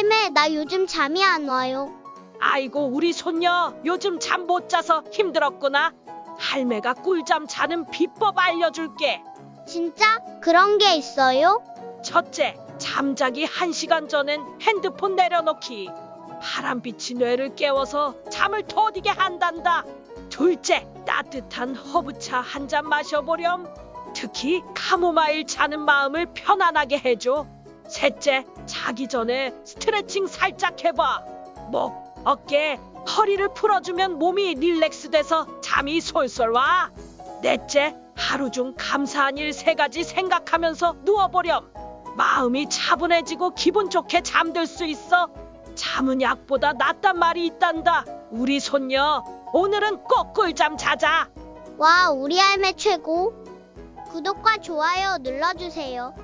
할매, 나 요즘 잠이 안 와요. 아이고 우리 손녀 요즘 잠 못 자서 힘들었구나. 할매가 꿀잠 자는 비법 알려줄게. 진짜? 그런 게 있어요? 첫째, 잠자기 1시간 전엔 핸드폰 내려놓기. 파란빛이 뇌를 깨워서 잠을 더디게 한단다. 둘째, 따뜻한 허브차 한 잔 마셔보렴. 특히 카모마일 자는 마음을 편안하게 해줘. 셋째, 자기 전에 스트레칭 살짝 해봐. 목, 어깨, 허리를 풀어주면 몸이 릴렉스돼서 잠이 솔솔 와. 넷째, 하루 중 감사한 일 세 가지 생각하면서 누워보렴. 마음이 차분해지고 기분 좋게 잠들 수 있어. 잠은 약보다 낫단 말이 있단다. 우리 손녀, 오늘은 꼭 꿀잠 자자. 와, 우리 할매 최고. 구독과 좋아요 눌러주세요.